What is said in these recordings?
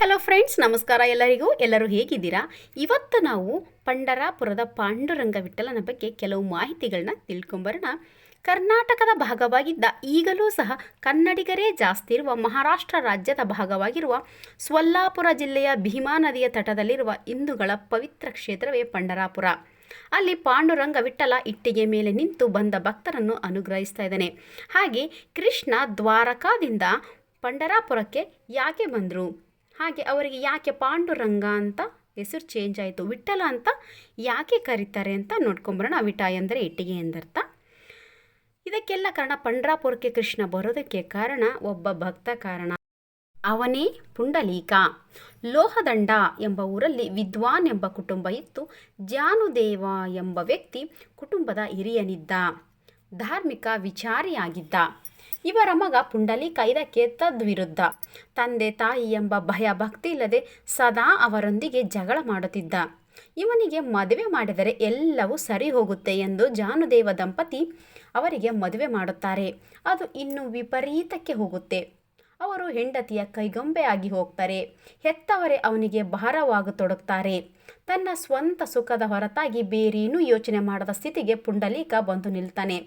Hello friends ನಮಸ್ಕಾರ ಎಲ್ಲರಿಗೂ. ಎಲ್ಲರೂ ಹೇಗಿದ್ದೀರಾ? ಇವತ್ತು ನಾವು ಪಂಡರಾಪುರದ ಪಾಂಡುರಂಗ ವಿಠಲನ ಬಗ್ಗೆ ಕೆಲವು ಮಾಹಿತಿಗಳನ್ನ ತಿಳ್ಕೊಂಬರೋಣ. ಕರ್ನಾಟಕದ ಭಾಗವಾಗಿದ್ದ ಈಗಲೂ ಸಹ ಕನ್ನಡಿಗರೇ ಜಾಸ್ತಿ ಇರುವ ಮಹಾರಾಷ್ಟ್ರ ರಾಜ್ಯದ ಭಾಗವಾಗಿರುವ ಸ್ವಲ್ಲಾಪುರ ಜಿಲ್ಲೆಯ ಭೀಮಾ ನದಿಯ ತಟದಲ್ಲಿರುವ ಹಿಂದೂಗಳ ಪವಿತ್ರ ಕ್ಷೇತ್ರವೇ ಪಂಡರಾಪುರ. ಅಲ್ಲಿ ಪಾಂಡುರಂಗ ವಿಠಲ ಇಟ್ಟಿಗೆ ಮೇಲೆ ನಿಂತು ಬಂದ ಭಕ್ತರನ್ನು ಅನುಗ್ರಹಿಸ್ತಾ ಇದ್ದಾನೆ. ಹಾಗೆ ಕೃಷ್ಣ ದ್ವಾರಕಾದಿಂದ ಪಂಡರಾಪುರಕ್ಕೆ ಯಾಕೆ ಬಂದರು? ಹಾಗೆ ಅವರಿಗೆ ಯಾಕೆ ಪಾಂಡುರಂಗ ಅಂತ ಹೆಸರು ಚೇಂಜ್ ಆಯಿತು, ವಿಠಲ ಅಂತ ಯಾಕೆ ಕರೀತಾರೆ ಅಂತ ನೋಡ್ಕೊಂಬರೋಣ. ವಿಠ ಎಂದರೆ ಇಟ್ಟಿಗೆ ಎಂದರ್ಥ. ಇದಕ್ಕೆಲ್ಲ ಕಾರಣ ಪಂಡ್ರಾಪುರಕ್ಕೆ ಕೃಷ್ಣ ಬರೋದಕ್ಕೆ ಕಾರಣ ಒಬ್ಬ ಭಕ್ತ ಕಾರಣ. ಅವನೇ ಪುಂಡಲೀಕ. ಲೋಹದಂಡ ಎಂಬ ಊರಲ್ಲಿ ವಿದ್ವಾನ್ ಎಂಬ ಕುಟುಂಬ ಇತ್ತು. ಜಾನುದೇವ ಎಂಬ ವ್ಯಕ್ತಿ ಕುಟುಂಬದ ಹಿರಿಯನಿದ್ದ. ಧಾರ್ಮಿಕ ವಿಚಾರಿಯಾಗಿದ್ದ. ಇವರ ಮಗ ಪುಂಡಲೀಕ ಇದಕ್ಕೆ ತದ್ವಿರುದ್ಧ ತಂದೆ ತಾಯಿ ಎಂಬ ಭಯ ಭಕ್ತಿ ಇಲ್ಲದೆ ಸದಾ ಅವರೊಂದಿಗೆ ಜಗಳ ಮಾಡುತ್ತಿದ್ದ. ಇವನಿಗೆ ಮದುವೆ ಮಾಡಿದರೆ ಎಲ್ಲವೂ ಸರಿ ಹೋಗುತ್ತೆ ಎಂದು ಜಾನುದೇವ ದಂಪತಿ ಅವರಿಗೆ ಮದುವೆ ಮಾಡುತ್ತಾರೆ. ಅದು ಇನ್ನು ವಿಪರೀತಕ್ಕೆ ಹೋಗುತ್ತೆ. ಅವರು ಹೆಂಡತಿಯ ಕೈಗೊಂಬೆಯಾಗಿ ಹೋಗ್ತಾರೆ. ಹೆತ್ತವರೇ ಅವನಿಗೆ ಭಾರವಾಗತೊಡಗ್ತಾರೆ ತನ್ನ ಸ್ವಂತ ಸುಖದ ಹೊರತಾಗಿ ಬೇರೇನೂ ಯೋಚನೆ ಮಾಡದ ಸ್ಥಿತಿಗೆ ಪುಂಡಲೀಕ ಬಂದು ನಿಲ್ತಾನೆ.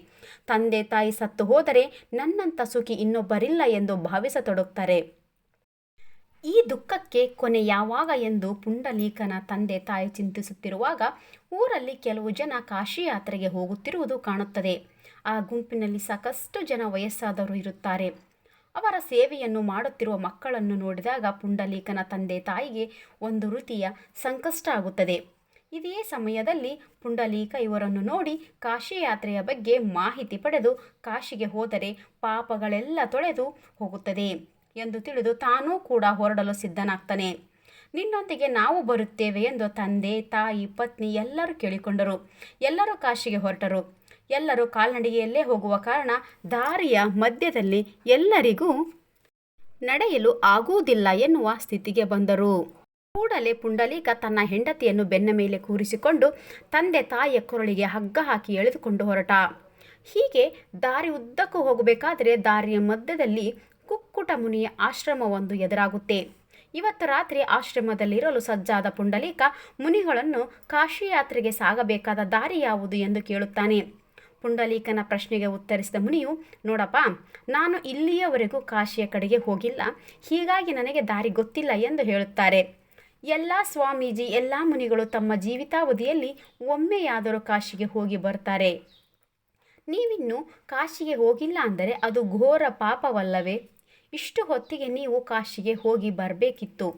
ತಂದೆ ತಾಯಿ ಸತ್ತು ಹೋದರೆ ನನ್ನಂಥ ಸುಖಿ ಇನ್ನೊಬ್ಬರಿಲ್ಲ ಎಂದು ಭಾವಿಸತೊಡಗ್ತಾರೆ ಈ ದುಃಖಕ್ಕೆ ಕೊನೆ ಯಾವಾಗ ಎಂದು ಪುಂಡಲೀಕನ ತಂದೆ ತಾಯಿ ಚಿಂತಿಸುತ್ತಿರುವಾಗ ಊರಲ್ಲಿ ಕೆಲವು ಜನ ಕಾಶಿ ಯಾತ್ರೆಗೆ ಹೋಗುತ್ತಿರುವುದು ಕಾಣುತ್ತದೆ. ಆ ಗುಂಪಿನಲ್ಲಿ ಸಾಕಷ್ಟು ಜನ ವಯಸ್ಸಾದವರು ಇರುತ್ತಾರೆ. ಅವರ ಸೇವೆಯನ್ನು ಮಾಡುತ್ತಿರುವ ಮಕ್ಕಳನ್ನು ನೋಡಿದಾಗ ಪುಂಡಲೀಕನ ತಂದೆ ತಾಯಿಗೆ ಒಂದು ರೀತಿಯ ಸಂಕಷ್ಟ ಆಗುತ್ತದೆ. ಇದೇ ಸಮಯದಲ್ಲಿ ಪುಂಡಲೀಕ ಇವರನ್ನು ನೋಡಿ ಕಾಶಿ ಯಾತ್ರೆಯ ಬಗ್ಗೆ ಮಾಹಿತಿ ಪಡೆದು ಕಾಶಿಗೆ ಹೋದರೆ ಪಾಪಗಳೆಲ್ಲ ತೊಳೆದು ಹೋಗುತ್ತದೆ ಎಂದು ತಿಳಿದು ತಾನೂ ಕೂಡ ಹೊರಡಲು ಸಿದ್ಧನಾಗ್ತಾನೆ. ನಿನ್ನೊಂದಿಗೆ ನಾವು ಬರುತ್ತೇವೆ ಎಂದು ತಂದೆ, ತಾಯಿ, ಪತ್ನಿ ಎಲ್ಲರೂ ಕೇಳಿಕೊಂಡರು. ಎಲ್ಲರೂ ಕಾಶಿಗೆ ಹೊರಟರು. ಎಲ್ಲರೂ ಕಾಲ್ನಡಿಗೆಯಲ್ಲೇ ಹೋಗುವ ಕಾರಣ ದಾರಿಯ ಮಧ್ಯದಲ್ಲಿ ಎಲ್ಲರಿಗೂ ನಡೆಯಲು ಆಗುವುದಿಲ್ಲ ಎನ್ನುವ ಸ್ಥಿತಿಗೆ ಬಂದರು. ಕೂಡಲೇ ಪುಂಡಲೀಕ ತನ್ನ ಹೆಂಡತಿಯನ್ನು ಬೆನ್ನ ಮೇಲೆ ಕೂರಿಸಿಕೊಂಡು ತಂದೆ ತಾಯಿಯ ಕೊರಳಿಗೆ ಹಗ್ಗ ಹಾಕಿ ಎಳೆದುಕೊಂಡು ಹೊರಟ. ಹೀಗೆ ದಾರಿ ಉದ್ದಕ್ಕೂ ಹೋಗಬೇಕಾದರೆ ದಾರಿಯ ಮಧ್ಯದಲ್ಲಿ ಕುಕ್ಕುಟ ಮುನಿಯ ಆಶ್ರಮವೊಂದು ಎದುರಾಗುತ್ತೆ. ಇವತ್ತು ರಾತ್ರಿ ಆಶ್ರಮದಲ್ಲಿರಲು ಸಜ್ಜಾದ ಪುಂಡಲೀಕ ಮುನಿಗಳನ್ನು ಕಾಶಿ ಯಾತ್ರೆಗೆ ಸಾಗಬೇಕಾದ ದಾರಿ ಯಾವುದು ಎಂದು ಕೇಳುತ್ತಾನೆ. ಪುಂಡಲೀಕನ ಪ್ರಶ್ನೆಗೆ ಉತ್ತರಿಸಿದ ಮುನಿಯು, ನೋಡಪ್ಪ, ನಾನು ಇಲ್ಲಿಯವರೆಗೂ ಕಾಶಿಯ ಕಡೆಗೆ ಹೋಗಿಲ್ಲ. ಹೀಗಾಗಿ ನನಗೆ ದಾರಿ ಗೊತ್ತಿಲ್ಲ ಎಂದು ಹೇಳುತ್ತಾರೆ. ಎಲ್ಲ ಸ್ವಾಮೀಜಿ, ಎಲ್ಲ ಮುನಿಗಳು ತಮ್ಮ ಜೀವಿತಾವಧಿಯಲ್ಲಿ ಒಮ್ಮೆಯಾದರೂ ಕಾಶಿಗೆ ಹೋಗಿ ಬರ್ತಾರೆ ನೀವಿನ್ನು ಕಾಶಿಗೆ ಹೋಗಿಲ್ಲ ಅಂದರೆ ಅದು ಘೋರ ಪಾಪವಲ್ಲವೇ? ಇಷ್ಟು ಹೊತ್ತಿಗೆ ನೀವು ಕಾಶಿಗೆ ಹೋಗಿ ಬರಬೇಕಿತ್ತು.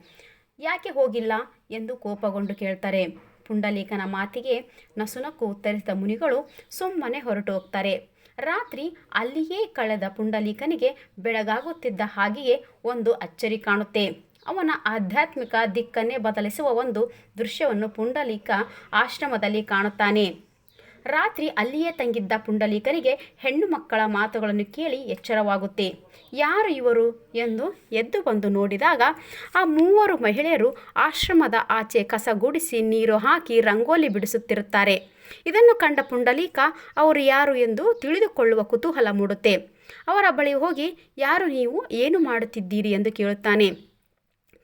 ಯಾಕೆ ಹೋಗಿಲ್ಲ? ಎಂದು ಕೋಪಗೊಂಡು ಕೇಳ್ತಾರೆ. ಪುಂಡಲೀಕನ ಮಾತಿಗೆ ನಸುನಕ್ಕು ಉತ್ತರಿಸಿದ ಮುನಿಗಳು ಸುಮ್ಮನೆ ಹೊರಟು ಹೋಗ್ತಾರೆ. ರಾತ್ರಿ ಅಲ್ಲಿಯೇ ಕಳೆದ ಪುಂಡಲೀಕನಿಗೆ ಬೆಳಗಾಗುತ್ತಿದ್ದ ಹಾಗೆಯೇ ಒಂದು ಅಚ್ಚರಿ ಕಾಣುತ್ತೆ. ಅವನ ಆಧ್ಯಾತ್ಮಿಕ ದಿಕ್ಕನ್ನೇ ಬದಲಿಸುವ ಒಂದು ದೃಶ್ಯವನ್ನು ಪುಂಡಲೀಕ ಆಶ್ರಮದಲ್ಲಿ ಕಾಣುತ್ತಾನೆ. ರಾತ್ರಿ ಅಲ್ಲಿಯೇ ತಂಗಿದ್ದ ಪುಂಡಲೀಕರಿಗೆ ಹೆಣ್ಣು ಮಕ್ಕಳ ಮಾತುಗಳನ್ನು ಕೇಳಿ ಎಚ್ಚರವಾಗುತ್ತೆ. ಯಾರು ಇವರು ಎಂದು ಎದ್ದು ಬಂದು ನೋಡಿದಾಗ ಆ ಮೂವರು ಮಹಿಳೆಯರು ಆಶ್ರಮದ ಆಚೆ ಕಸಗೂಡಿಸಿ ನೀರು ಹಾಕಿ ರಂಗೋಲಿ ಬಿಡಿಸುತ್ತಿರುತ್ತಾರೆ. ಇದನ್ನು ಕಂಡ ಪುಂಡಲೀಕ, ಅವರು ಯಾರು ಎಂದು ತಿಳಿದುಕೊಳ್ಳುವ ಕುತೂಹಲ ಮೂಡುತ್ತೆ. ಅವರ ಬಳಿ ಹೋಗಿ, ಯಾರು ನೀವು? ಏನು ಮಾಡುತ್ತಿದ್ದೀರಿ? ಎಂದು ಕೇಳುತ್ತಾನೆ.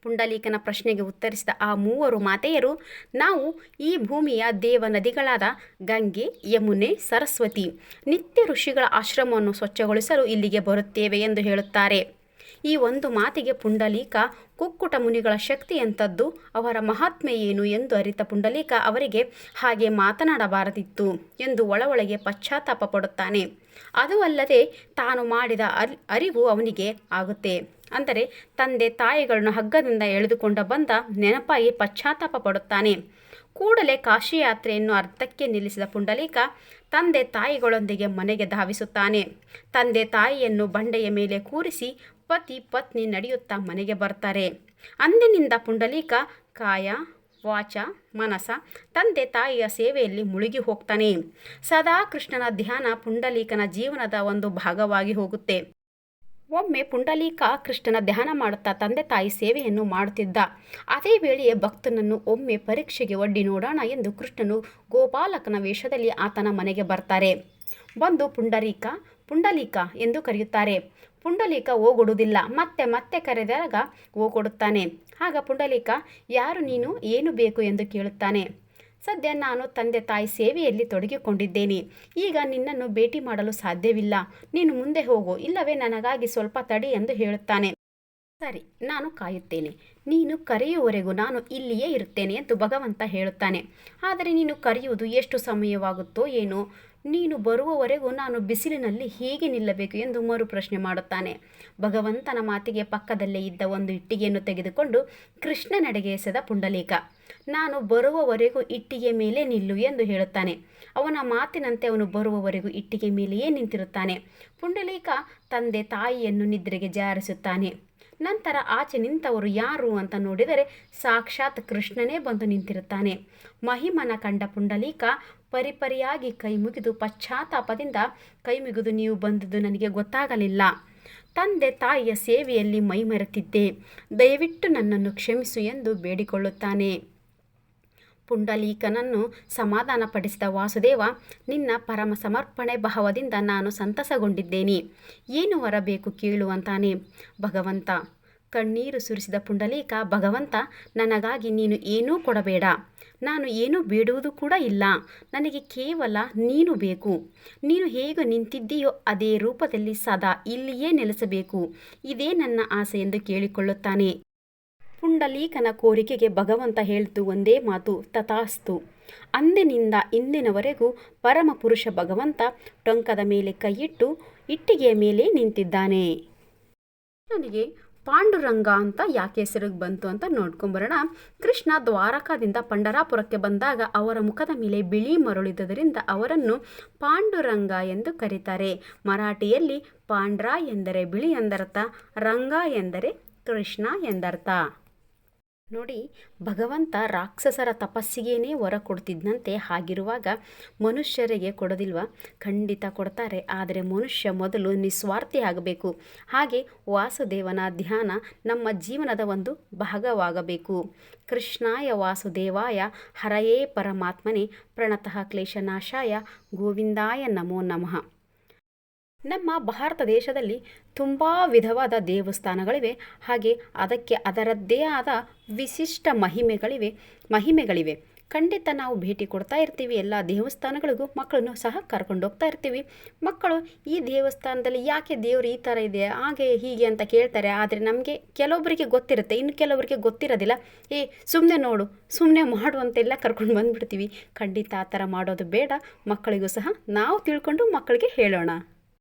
ಪುಂಡಲೀಕನ ಪ್ರಶ್ನೆಗೆ ಉತ್ತರಿಸಿದ ಆ ಮೂವರು ಮಾತೆಯರು, ನಾವು ಈ ಭೂಮಿಯ ದೇವ ನದಿಗಳಾದ ಗಂಗೆ, ಯಮುನೆ, ಸರಸ್ವತಿ, ನಿತ್ಯ ಋಷಿಗಳ ಆಶ್ರಮವನ್ನು ಸ್ವಚ್ಛಗೊಳಿಸಲು ಇಲ್ಲಿಗೆ ಬರುತ್ತೇವೆ ಎಂದು ಹೇಳುತ್ತಾರೆ. ಈ ಒಂದು ಮಾತಿಗೆ ಪುಂಡಲೀಕ ಕುಕ್ಕುಟ ಮುನಿಗಳ ಶಕ್ತಿ ಎಂಥದ್ದು, ಅವರ ಮಹಾತ್ಮೆ ಏನು ಎಂದು ಅರಿತ ಪುಂಡಲೀಕ ಅವರಿಗೆ ಹಾಗೆ ಮಾತನಾಡಬಾರದಿತ್ತು ಎಂದು ಒಳಗೊಳಗೆ ಪಶ್ಚಾತ್ತಾಪ ಪಡುತ್ತಾನೆ. ಅದು ಅಲ್ಲದೆ ತಾನು ಮಾಡಿದ ಅರಿ, ಅರಿವು ಅವನಿಗೆ ಆಗುತ್ತೆ. ಅಂದರೆ ತಂದೆ ತಾಯಿಗಳನ್ನು ಹಗ್ಗದಿಂದ ಎಳೆದುಕೊಂಡ ಬಂದ ನೆನಪಾಗಿ ಪಶ್ಚಾತ್ತಾಪ ಪಡುತ್ತಾನೆ. ಕೂಡಲೇ ಕಾಶಿ ಯಾತ್ರೆಯನ್ನು ಅರ್ಧಕ್ಕೆ ನಿಲ್ಲಿಸಿದ ಪುಂಡಲೀಕ ತಂದೆ ತಾಯಿಗಳೊಂದಿಗೆ ಮನೆಗೆ ಧಾವಿಸುತ್ತಾನೆ. ತಂದೆ ತಾಯಿಯನ್ನು ಬಂಡೆಯ ಮೇಲೆ ಕೂರಿಸಿ ಪತಿ ಪತ್ನಿ ನಡೆಯುತ್ತಾ ಮನೆಗೆ ಬರ್ತಾರೆ. ಅಂದಿನಿಂದ ಪುಂಡಲೀಕ ಕಾಯ, ವಾಚ, ಮನಸ ತಂದೆ ತಾಯಿಯ ಸೇವೆಯಲ್ಲಿ ಮುಳುಗಿ ಹೋಗ್ತಾನೆ. ಸದಾ ಕೃಷ್ಣನ ಧ್ಯಾನ ಪುಂಡಲೀಕನ ಜೀವನದ ಒಂದು ಭಾಗವಾಗಿ ಹೋಗುತ್ತೆ. ಒಮ್ಮೆ ಪುಂಡಲೀಕ ಕೃಷ್ಣನ ಧ್ಯಾನ ಮಾಡುತ್ತಾ ತಂದೆ ತಾಯಿ ಸೇವೆಯನ್ನು ಮಾಡುತ್ತಿದ್ದ. ಅದೇ ವೇಳೆಯೇ ಭಕ್ತನನ್ನು ಒಮ್ಮೆ ಪರೀಕ್ಷೆಗೆ ಒಡ್ಡಿ ನೋಡೋಣ ಎಂದು ಕೃಷ್ಣನು ಗೋಪಾಲಕನ ವೇಷದಲ್ಲಿ ಆತನ ಮನೆಗೆ ಬರ್ತಾರೆ. ಬಂದು ಪುಂಡರೀಕ ಪುಂಡಲೀಕ ಎಂದು ಕರೆಯುತ್ತಾರೆ. ಪುಂಡಲೀಕ ಹೋಗೊಡುವುದಿಲ್ಲ ಮತ್ತೆ ಮತ್ತೆ ಕರೆದಾಗ ಹೋಗೊಡುತ್ತಾನೆ ಆಗ ಪುಂಡಲೀಕ, ಯಾರು ನೀನು, ಏನು ಬೇಕು ಎಂದು ಕೇಳುತ್ತಾನೆ. ಸದ್ಯ ನಾನು ತಂದೆ ತಾಯಿ ಸೇವೆಯಲ್ಲಿ ತೊಡಗಿಕೊಂಡಿದ್ದೇನೆ. ಈಗ ನಿನ್ನನ್ನು ಭೇಟಿ ಮಾಡಲು ಸಾಧ್ಯವಿಲ್ಲ. ನೀನು ಮುಂದೆ ಹೋಗು. ಇಲ್ಲವೇ ನನಗಾಗಿ ಸ್ವಲ್ಪ ತಡಿ ಎಂದು ಹೇಳುತ್ತಾನೆ. ಸರಿ, ನಾನು ಕಾಯುತ್ತೇನೆ. ನೀನು ಕರೆಯುವವರೆಗೂ ನಾನು ಇಲ್ಲಿಯೇ ಇರುತ್ತೇನೆ ಎಂದು ಭಗವಂತ ಹೇಳುತ್ತಾನೆ. ಆದರೆ ನೀನು ಕರೆಯುವುದು ಎಷ್ಟು ಸಮಯವಾಗುತ್ತೋ ಏನೋ. ನೀನು ಬರುವವರೆಗೂ ನಾನು ಬಿಸಿಲಿನಲ್ಲಿ ಹೇಗೆ ನಿಲ್ಲಬೇಕು ಎಂದು ಮರುಪ್ರಶ್ನೆ ಮಾಡುತ್ತಾನೆ. ಭಗವಂತನ ಮಾತಿಗೆ ಪಕ್ಕದಲ್ಲೇ ಇದ್ದ ಒಂದು ಇಟ್ಟಿಗೆಯನ್ನು ತೆಗೆದುಕೊಂಡು ಕೃಷ್ಣನೆಡೆಗೆ ಎಸೆದ ಪುಂಡಲೀಕ. ನಾನು ಬರುವವರೆಗೂ ಇಟ್ಟಿಗೆ ಮೇಲೆ ನಿಲ್ಲು ಎಂದು ಹೇಳುತ್ತಾನೆ. ಅವನ ಮಾತಿನಂತೆ ಅವನು ಬರುವವರೆಗೂ ಇಟ್ಟಿಗೆ ಮೇಲೆಯೇ ನಿಂತಿರುತ್ತಾನೆ. ಪುಂಡಲೀಕ ತಂದೆ ತಾಯಿಯನ್ನು ನಿದ್ರೆಗೆ ಜಾರಿಸುತ್ತಾನೆ. ನಂತರ ಆಚೆ ನಿಂತವರು ಯಾರು ಅಂತ ನೋಡಿದರೆ ಸಾಕ್ಷಾತ್ ಕೃಷ್ಣನೇ ಬಂದು ನಿಂತಿರುತ್ತಾನೆ. ಮಹಿಮನ ಕಂಡ ಪುಂಡಲೀಕ ಪರಿಪರಿಯಾಗಿ ಕೈ ಮುಗಿದು ಪಶ್ಚಾತ್ತಾಪದಿಂದ ಕೈ ಮುಗಿದು ನೀವು ಬಂದದ್ದು ನನಗೆ ಗೊತ್ತಾಗಲಿಲ್ಲ. ತಂದೆ ತಾಯಿಯ ಸೇವೆಯಲ್ಲಿ ಮೈಮರೆತಿದ್ದೆ. ದಯವಿಟ್ಟು ನನ್ನನ್ನು ಕ್ಷಮಿಸು ಎಂದು ಬೇಡಿಕೊಳ್ಳುತ್ತಾನೆ. ಪುಂಡಲೀಕನನ್ನು ಸಮಾಧಾನಪಡಿಸಿದ ವಾಸುದೇವ, ನಿನ್ನ ಪರಮ ಸಮರ್ಪಣೆ ಭಾವದಿಂದ ನಾನು ಸಂತಸಗೊಂಡಿದ್ದೇನೆ. ಏನು ವರಬೇಕು ಕೇಳುವಂತಾನೆ. ಭಗವಂತ, ಕಣ್ಣೀರು ಸುರಿಸಿದ ಪುಂಡಲೀಕ, ಭಗವಂತ, ನನಗಾಗಿ ನೀನು ಏನೂ ಕೊಡಬೇಡ. ನಾನು ಏನೂ ಬೇಡುವುದು ಕೂಡ ಇಲ್ಲ. ನನಗೆ ಕೇವಲ ನೀನು ಬೇಕು. ನೀನು ಹೇಗೆ ನಿಂತಿದ್ದೀಯೋ ಅದೇ ರೂಪದಲ್ಲಿ ಸದಾ ಇಲ್ಲಿಯೇ ನೆಲೆಸಬೇಕು. ಇದೇ ನನ್ನ ಆಸೆ ಎಂದು ಕೇಳಿಕೊಳ್ಳುತ್ತಾನೆ. ಪುಂಡಲೀಕನ ಕೋರಿಕೆಗೆ ಭಗವಂತ ಹೇಳ್ತು ಒಂದೇ ಮಾತು, ತಥಾಸ್ತು. ಅಂದಿನಿಂದ ಇಂದಿನವರೆಗೂ ಪರಮಪುರುಷ ಭಗವಂತ ಟೊಂಕದ ಮೇಲೆ ಕೈಯಿಟ್ಟು ಇಟ್ಟಿಗೆಯ ಮೇಲೆ ನಿಂತಿದ್ದಾನೆ. ನನಗೆ ಪಾಂಡುರಂಗ ಅಂತ ಯಾಕೆ ಹೆಸರಿಗೆ ಬಂತು ಅಂತ ನೋಡ್ಕೊಂಬರೋಣ. ಕೃಷ್ಣ ದ್ವಾರಕಾದಿಂದ ಪಂಡರಾಪುರಕ್ಕೆ ಬಂದಾಗ ಅವರ ಮುಖದ ಮೇಲೆ ಬಿಳಿ ಮರಳಿದ್ದರಿಂದ ಅವರನ್ನು ಪಾಂಡುರಂಗ ಎಂದು ಕರೀತಾರೆ. ಮರಾಠಿಯಲ್ಲಿ ಪಾಂಡ್ರ ಎಂದರೆ ಬಿಳಿ ಎಂದರ್ಥ, ರಂಗ ಎಂದರೆ ಕೃಷ್ಣ ಎಂದರ್ಥ. ನೋಡಿ, ಭಗವಂತ ರಾಕ್ಷಸರ ತಪಸ್ಸಿಗೇನೆ ವರ ಕೊಡ್ತಿದ್ದಂತೆ ಹಾಗಿರುವಾಗ ಮನುಷ್ಯರಿಗೆ ಕೊಡೋದಿಲ್ವ? ಖಂಡಿತ ಕೊಡ್ತಾರೆ, ಆದರೆ ಮನುಷ್ಯ ಮೊದಲು ನಿಸ್ವಾರ್ಥಿ ಆಗಬೇಕು. ಹಾಗೆ ವಾಸುದೇವನ ಧ್ಯಾನ ನಮ್ಮ ಜೀವನದ ಒಂದು ಭಾಗವಾಗಬೇಕು. ಕೃಷ್ಣಾಯ ವಾಸುದೇವಾಯ, ಹರಯೇ ಪರಮಾತ್ಮನೇ, ಪ್ರಣತಃ ಕ್ಲೇಶನಾಶಾಯ, ಗೋವಿಂದಾಯ ನಮೋ ನಮಃ. ನಮ್ಮ ಭಾರತ ದೇಶದಲ್ಲಿ ತುಂಬ ವಿಧವಾದ ದೇವಸ್ಥಾನಗಳಿವೆ. ಹಾಗೆ ಅದಕ್ಕೆ ಅದರದ್ದೇ ಆದ ವಿಶಿಷ್ಟ ಮಹಿಮೆಗಳಿವೆ ಮಹಿಮೆಗಳಿವೆ. ಖಂಡಿತ ನಾವು ಭೇಟಿ ಕೊಡ್ತಾ ಇರ್ತೀವಿ, ಎಲ್ಲ ದೇವಸ್ಥಾನಗಳಿಗೂ ಮಕ್ಕಳನ್ನು ಸಹ ಕರ್ಕೊಂಡು ಹೋಗ್ತಾ ಇರ್ತೀವಿ. ಮಕ್ಕಳು ಈ ದೇವಸ್ಥಾನದಲ್ಲಿ ಯಾಕೆ ದೇವರು ಈ ಥರ ಇದೆ, ಹಾಗೆ ಹೀಗೆ ಅಂತ ಕೇಳ್ತಾರೆ. ಆದರೆ ನಮಗೆ ಕೆಲವೊಬ್ಬರಿಗೆ ಗೊತ್ತಿರುತ್ತೆ, ಇನ್ನು ಕೆಲವರಿಗೆ ಗೊತ್ತಿರೋದಿಲ್ಲ. ಏ ಸುಮ್ಮನೆ ನೋಡು ಸುಮ್ಮನೆ ಮಾಡು ಅಂತೆಲ್ಲ ಕರ್ಕೊಂಡು ಬಂದುಬಿಡ್ತೀವಿ. ಖಂಡಿತ ಆ ಥರ ಮಾಡೋದು ಬೇಡ. ಮಕ್ಕಳಿಗೂ ಸಹ ನಾವು ತಿಳ್ಕೊಂಡು ಮಕ್ಕಳಿಗೆ ಹೇಳೋಣ.